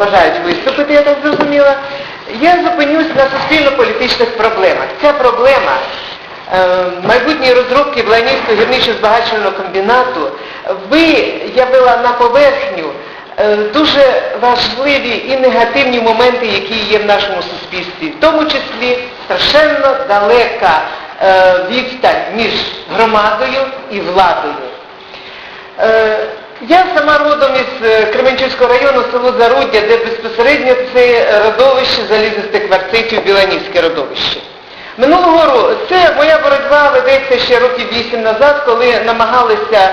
бажають виступити, я так зрозуміла. Я зупинюсь на суспільно-політичних проблемах. Ця проблема е, майбутньої розробки Бланівського гірничо-збагачувального комбінату виявила на поверхню е, дуже важливі і негативні моменти, які є в нашому суспільстві, в тому числі страшенно далека е, відстань між громадою і владою. Я сама родом із е, Кременчуцького району, село Заруддя, де безпосередньо це родовище залізистих кварцитів, Біланівське родовище. Минулого року, це моя боротьба ведеться ще років вісім назад, коли намагалися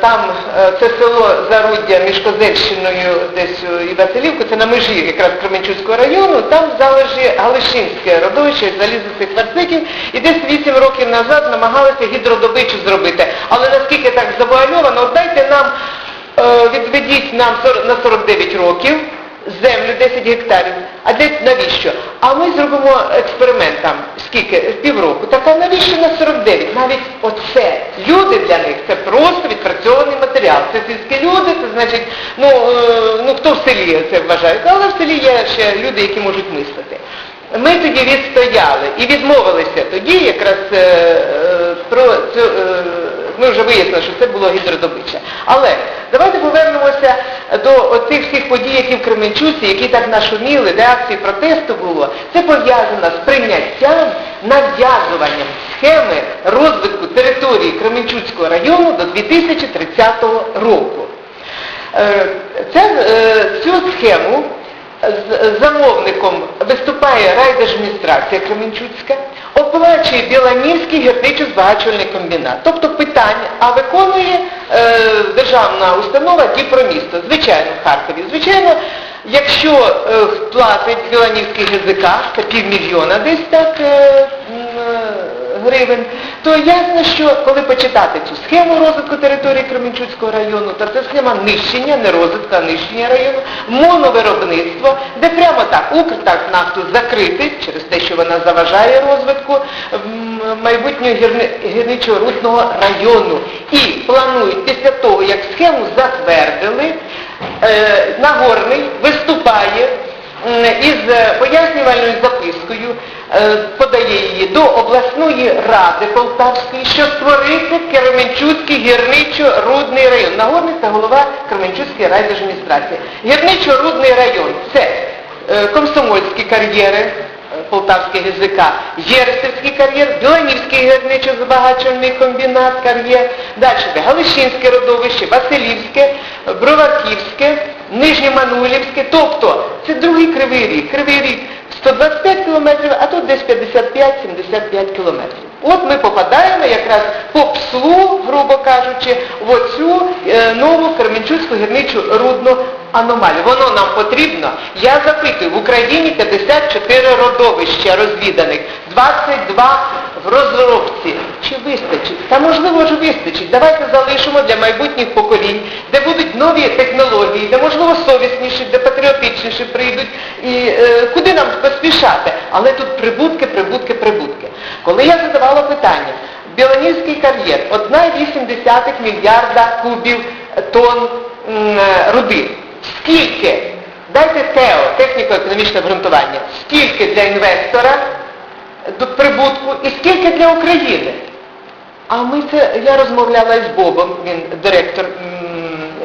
там, е, це село Заруддя між Козельщиною десь е, і Василівкою, це на межі якраз Кременчуцького району, там залежі Галишинське родовище залізистих кварцитів, і десь вісім років назад намагалися гідродобичу зробити. Але наскільки так завуальовано, дайте нам, е, відведіть нам на 49 років, землю 10 гектарів. А де навіщо? А ми зробимо експеримент там скільки? Півроку. Так а навіщо на 49? Навіть оце люди для них це просто відпрацьований матеріал. Це сільські люди, це значить, ну, е, ну хто в селі це вважає, але в селі є ще люди, які можуть мислити. Ми тоді відстояли і відмовилися тоді якраз е, е, про цю, е, ми вже вияснили, що це було гідродобича. Але давайте повернемося до оцих всіх подій, які в Кременчуці, які так нашуміли, де акції протесту було. Це пов'язано з прийняттям, нав'язуванням схеми розвитку території Кременчуцького району до 2030 року. Е, Ця, е, цю схему з- замовником виступає райдержадміністрація Кременчуцька, оплачує Біланівський гірничо-збагачувальний комбінат. Тобто питання, а виконує е, державна установа Дніпромісто, звичайно, в Харкові. Звичайно, якщо е, платить Біланівський ГЗК, це півмільйона десь так е, гривень, то ясно, що коли почитати цю схему розвитку території Кременчуцького району, то це схема нищення, не розвитку, а нищення району, моновиробництво, де прямо так Укртакнафту закрити через те, що вона заважає розвитку майбутнього гірни- гірничо-рудного району. І планують після того, як схему затвердили, е, Нагорний виступає із е, пояснювальною запискою, е, подає її до обласної ради Полтавської, що створити Кременчуцький гірничо-рудний район. Нагорний це голова Кременчуцької райдержадміністрації. Гірничо-рудний район це е, комсомольські кар'єри, е, Полтавський ГЗК, Єрсівський кар'єр, Біланівський гірничо-збагачувальний комбінат кар'єр, далі йде Галищинське родовище, Василівське, Броваківське, Нижньоманулівське, тобто це другий кривий рік. Кривий рік 125 кілометрів, а тут десь 55-75 кілометрів. От ми попадаємо якраз по пслу, грубо кажучи, в оцю е, нову Кременчуцьку гірничу рудну аномалію. Воно нам потрібно. Я запитую, в Україні 54 родовища розвіданих, 22 в розробці. Чи вистачить? Та можливо ж вистачить. Давайте залишимо для майбутніх поколінь, де будуть нові технології, де можливо совісніші, де патріотичніші прийдуть. І е, куди нам поспішати? Але тут прибутки, прибутки, прибутки. Коли я задавала питання, Білонівський кар'єр 1,8 мільярда кубів тонн е, руди. Скільки? Дайте ТЕО, техніко-економічне обґрунтування, скільки для інвестора до прибутку і скільки для України? А ми це, я розмовляла із Бобом, він директор,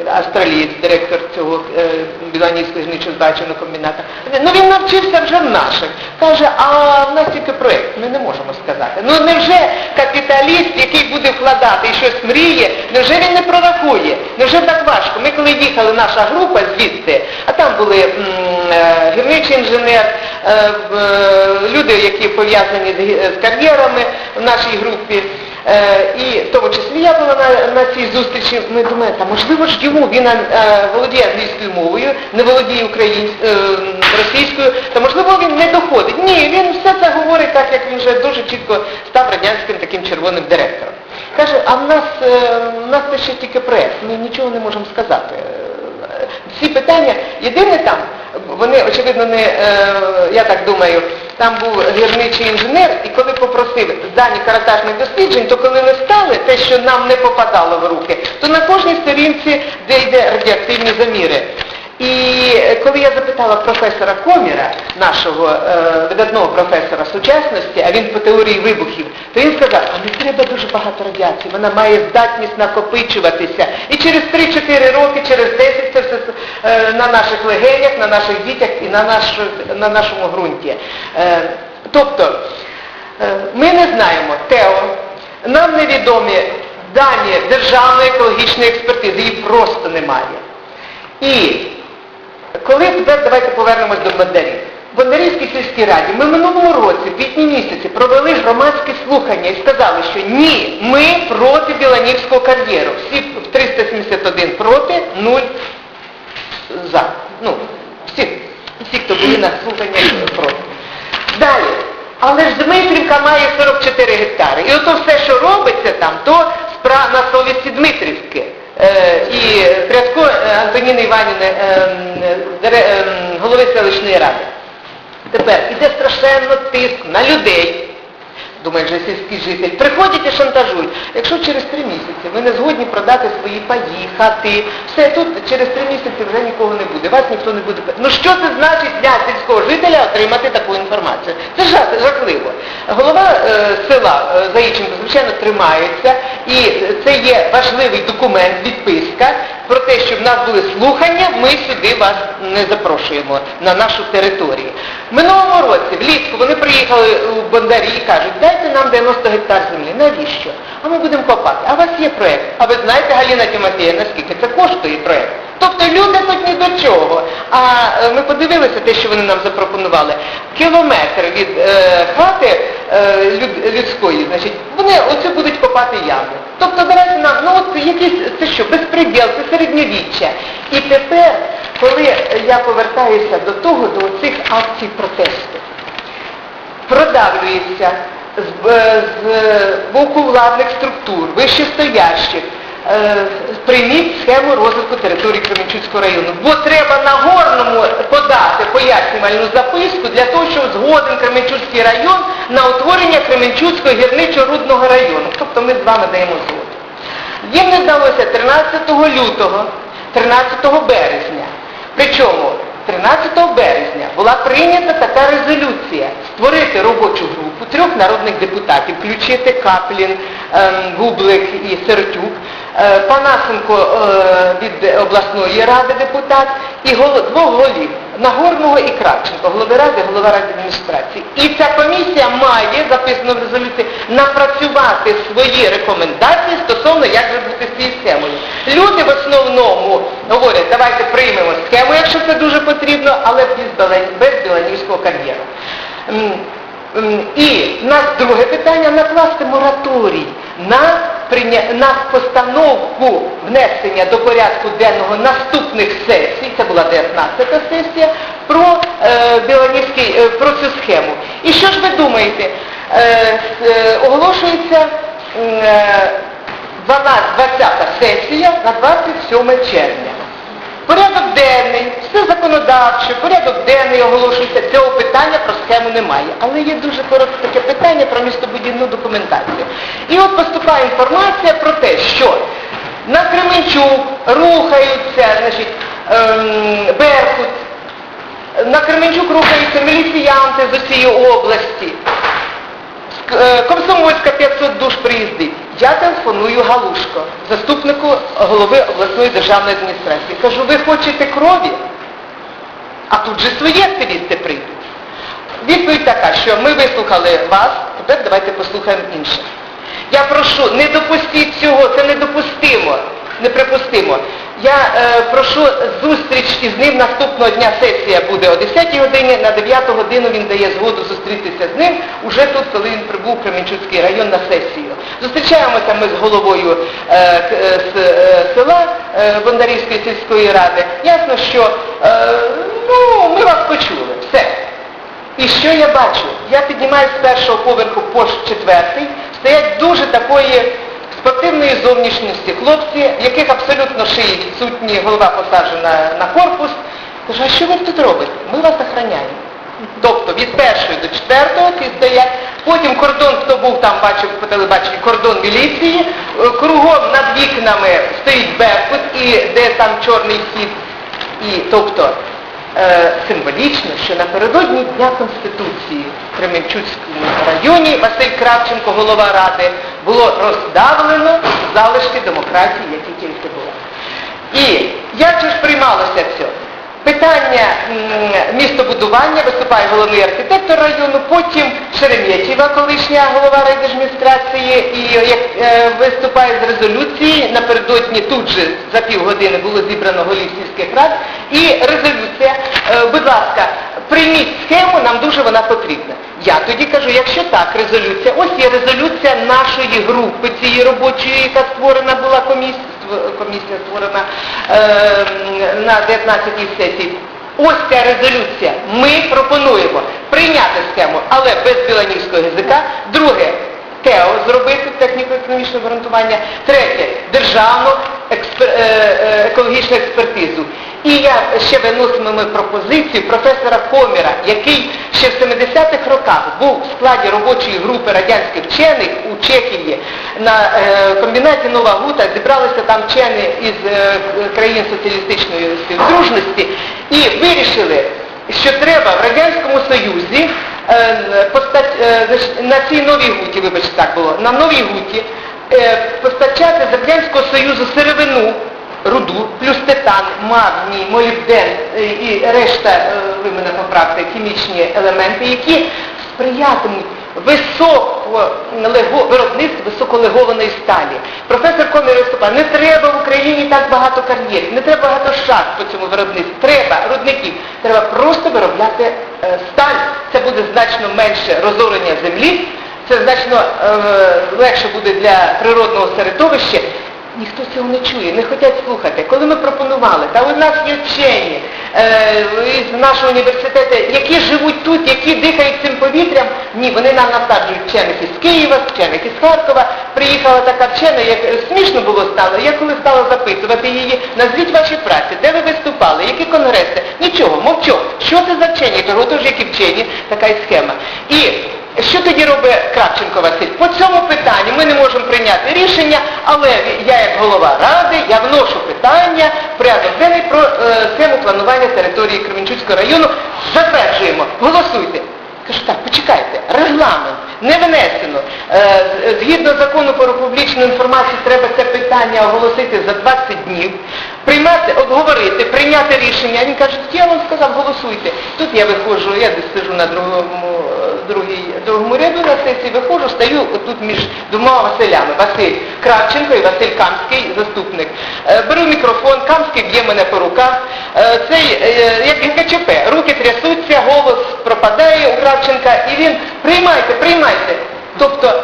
м, австралієць, директор цього е, Біланівського гничо-збаченого комбіната. Ну він навчився вже в наших. Каже, а в нас тільки проєкт, ми не можемо сказати. Ну невже капіталіст, який буде вкладати і щось мріє, невже він не прорахує? Невже так важко? Ми коли їхали, наша група звідти, а там були е, гірничий інженер, е, люди, які пов'язані з з кар'єрами в нашій групі, Е, і в тому числі я була на, на цій зустрічі, ми думаємо, та можливо ж йому, він е, володіє англійською мовою, не володіє українською, російською, та можливо він не доходить. Ні, він все це говорить так, як він вже дуже чітко став радянським таким червоним директором. Каже, а в нас, е, в нас це ще тільки проєкт, ми нічого не можемо сказати. Е, Ці питання, єдине там, вони, очевидно, не, е, я так думаю, там був гірничий інженер, і коли попросив дані каратажних досліджень, то коли листали те, що нам не попадало в руки, то на кожній сторінці, де йде радіоактивні заміри. І коли я запитала професора Коміра, нашого е, видатного професора сучасності, а він по теорії вибухів, то він сказав, а не треба дуже багато радіації, вона має здатність накопичуватися. І через 3-4 роки, через 10 це все е, на наших легенях, на наших дітях і на, наш, на нашому ґрунті. Е, тобто, е, ми не знаємо, Тео, нам невідомі дані державної екологічної експертизи, її просто немає. І коли тепер давайте повернемось до Бондарів. В Бондарівській сільській раді ми в минулому році, в квітні місяці, провели громадські слухання і сказали, що ні, ми проти Біланівського кар'єру. Всі в 371 проти, 0 за. Ну, всі, всі, хто були на слуханнях проти. Далі. Але ж Дмитрівка має 44 гектари. І ото все, що робиться там, то на совісті Дмитрівки. Е, і Прядко е, Антоніни Іванівни, е, голови селищної ради. Тепер іде страшенно тиск на людей. Думаю, вже сільський житель. Приходять і шантажують. Якщо через три місяці ви не згодні продати свої паї, хати, все тут через три місяці вже нікого не буде, вас ніхто не буде. Ну що це значить для сільського жителя отримати таку інформацію? Це жах, жахливо. Голова е, села е, Заїченко, звичайно, тримається, і це є важливий документ, відписка про те, що в нас були слухання, ми сюди вас не запрошуємо на нашу територію. В минулому році, влітку, вони приїхали у Бондарі і кажуть, нам 90 гектар землі. Навіщо? А ми будемо копати. А у вас є проєкт. А ви знаєте, Галіна Тимофіївна, скільки це коштує проєкт? Тобто люди тут ні до чого. А е, ми подивилися те, що вони нам запропонували. Кілометр від е, хати е, люд- людської, значить, вони оце будуть копати яму. Тобто давайте нам, ну от якийсь, це що, безпреділ, це середньовіччя. І тепер, коли я повертаюся до того, до цих акцій протесту, продавлюється з, з боку владних структур, вищестоящих, е, прийміть схему розвитку території Кременчуцького району. Бо треба на горному подати пояснювальну записку для того, щоб згоден Кременчуцький район на утворення Кременчуцького гірничо-рудного району. Тобто ми з вами даємо згоду. Їм не вдалося 13 лютого, 13 березня. Причому 13 березня була прийнята така резолюція створити робочу групу трьох народних депутатів, включити Каплін, ем, Гублик і Сиротюк, е, Панасенко е, від обласної ради депутат і двох голів Нагорного і Кравченко, голови ради, голова ради адміністрації. І ця комісія має, записано в резолюції, напрацювати свої рекомендації стосовно як же з цією схемою. Люди в основному говорять, давайте приймемо схему, якщо це дуже потрібно, але без, Біланівського кар'єру. І в нас друге питання накласти мораторій на, на постановку внесення до порядку денного наступних сесій, це була 19 сесія, про е, Біланівський, е, про цю схему. І що ж ви думаєте? Е, е, оголошується е, 12, 20 сесія на 27 червня. Порядок денний, все законодавче, порядок денний оголошується, цього питання про схему немає. Але є дуже коротке таке питання про містобудівну документацію. І от поступає інформація про те, що на Кременчук рухаються, значить, ем, Беркут, на Кременчук рухаються міліціянти з усієї області. Е, Комсомольська 500 душ приїздить. Я телефоную Галушко, заступнику голови обласної державної адміністрації. Кажу, ви хочете крові? А тут же свої активісти прийдуть. Відповідь така, що ми вислухали вас, тепер давайте послухаємо інших. Я прошу, не допустіть цього, це недопустимо, неприпустимо. Я е, прошу зустріч із ним наступного дня сесія буде о 10 годині, на 9 годину він дає згоду зустрітися з ним, уже тут, коли він прибув в Кременчуцький район на сесію. Зустрічаємося ми з головою е, е, з е, села е, Бондарівської сільської ради. Ясно, що е, ну, ми вас почули, все. І що я бачу? Я піднімаюсь з першого поверху по четвертий, стоять дуже такої спортивної зовнішності хлопці, в яких абсолютно шиї відсутні, голова посаджена на корпус. Кажу, а що ви тут робите? Ми вас охороняємо. Тобто від першої до четвертого ці стоять, потім кордон, хто був там, бачив по телебаченню, кордон міліції, е, кругом над вікнами стоїть Беркут, і де там чорний хід. І тобто е, символічно, що напередодні Дня Конституції в Кременчуцькому районі Василь Кравченко, голова ради, було роздавлено залишки демократії, які тільки були. І як же ж приймалося все? Питання містобудування виступає головний архітектор району, потім Шереметєва, колишня голова райдержадміністрації, і як е, виступає з резолюції, напередодні тут же за півгодини було зібрано голів сільських рад, і резолюція, е, будь ласка, прийміть схему, нам дуже вона потрібна. Я тоді кажу, якщо так, резолюція, ось є резолюція нашої групи цієї робочої, яка створена була комісія, комісія створена е, на 19-й сесії. Ось ця резолюція. Ми пропонуємо прийняти схему, але без біланівського язика. Друге, ТЕО зробити техніко-економічне обґрунтування. Третє державну експер- е, е, екологічну експертизу. І я ще виносимо пропозицію професора Коміра, який ще в 70-х роках був в складі робочої групи радянських вчених у Чехії на е, комбінаті Нова Гута. Зібралися там вчені із країн соціалістичної співдружності і вирішили, що треба в Радянському Союзі е, е, на цій новій гуті, вибачте, так було, на новій гуті е, постачати з Радянського Союзу сировину, руду, плюс титан, магній, молібден і решта, ви мене поправте, хімічні елементи, які сприятимуть високо лего- високолегованої сталі. Професор Комір виступав, не треба в Україні так багато кар'єрів, не треба багато шахт по цьому виробництву, треба рудників, треба просто виробляти е, сталь. Це буде значно менше розорення землі, це значно е, легше буде для природного середовища. Ніхто цього не чує, не хочуть слухати. Коли ми пропонували, та у нас є вчені е, із нашого університету, які живуть тут, які дихають цим повітрям, ні, вони нам насаджують вчених із Києва, вчених із Харкова. Приїхала така вчена, як е, смішно було стало, я коли стала запитувати її, назвіть ваші праці, де ви виступали, які конгреси, нічого, мовчок. Що це за вчені? Того тож які вчені, така і схема. І що тоді робить Кравченко Василь? По цьому питанню ми не можемо прийняти рішення, але я як голова ради, я вношу питання в порядок денний про е, схему планування території Кременчуцького району. Затверджуємо. Голосуйте. Кажу, так, почекайте, регламент не внесено. Е, згідно закону про публічну інформацію треба це питання оголосити за 20 днів, приймати, обговорити, прийняти рішення. Він каже, я вам сказав, голосуйте. Тут я виходжу, я десь сижу на другому, другій, другому ряду на сесії, виходжу, стою тут між двома Василями. Василь Кравченко і Василь Камський, заступник. Е, Беру мікрофон, Камський б'є мене по руках. Е, Цей, е, як ГКЧП, руки трясуться, голос пропадає у Кравченка, і він приймайте, приймайте. Тобто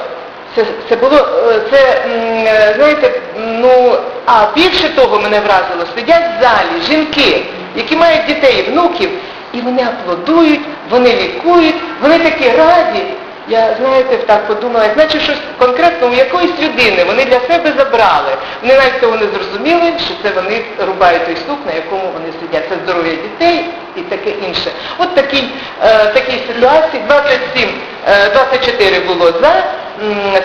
це, це було, це, знаєте, ну, а більше того мене вразило, сидять в залі жінки, які мають дітей, внуків, і вони аплодують, вони лікують, вони такі раді. Я, знаєте, так подумала, значить щось конкретно у якоїсь людини вони для себе забрали. Вони навіть того не зрозуміли, що це вони рубають той ступ, на якому вони сидять. Це здоров'я дітей і таке інше. От такій, е, такій ситуації 27, е, 24 було за,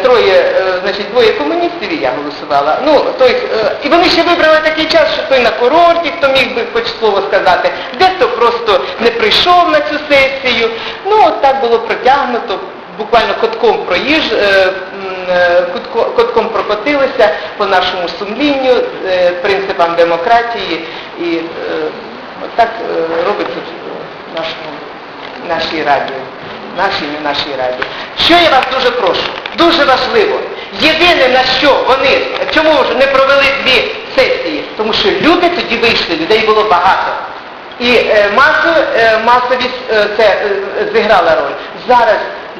троє, е, значить, двоє комуністів і я голосувала. Ну, той, е, і вони ще вибрали такий час, що той на курорті, хто міг би хоч слово сказати, дехто просто не прийшов на цю сесію. Ну, от так було протягнуто, буквально котком проїж, е, е, котком прокотилися по нашому сумлінню, е, принципам демократії і е, так е, робиться в нашому, нашій раді, нашій не нашій раді. Що я вас дуже прошу, дуже важливо, єдине на що вони, чому ж не провели дві сесії, тому що люди тоді вийшли, людей було багато. І е, масо, е, масовість е, це е, зіграла роль. Зараз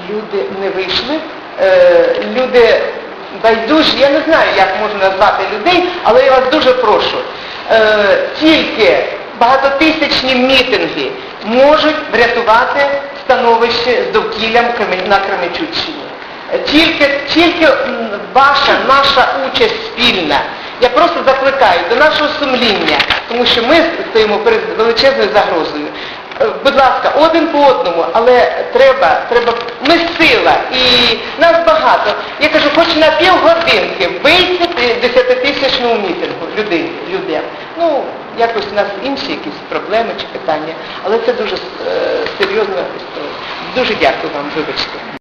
люди не вийшли, е, люди байдужі, я не знаю, як можна назвати людей, але я вас дуже прошу. Е, тільки багатотисячні мітинги можуть врятувати становище з довкіллям на Кременчуччині. Тільки, тільки ваша, наша участь спільна. Я просто закликаю до нашого сумління, тому що ми стоїмо перед величезною загрозою. Е, Будь ласка, один по одному, але треба, треба, ми сила і нас багато. Я кажу, хоч на півгодинки вийти десятитисячному мітингу людей, людям. Ну, якось у нас інші якісь проблеми чи питання, але це дуже е, серйозна історія. Дуже дякую вам, вибачте.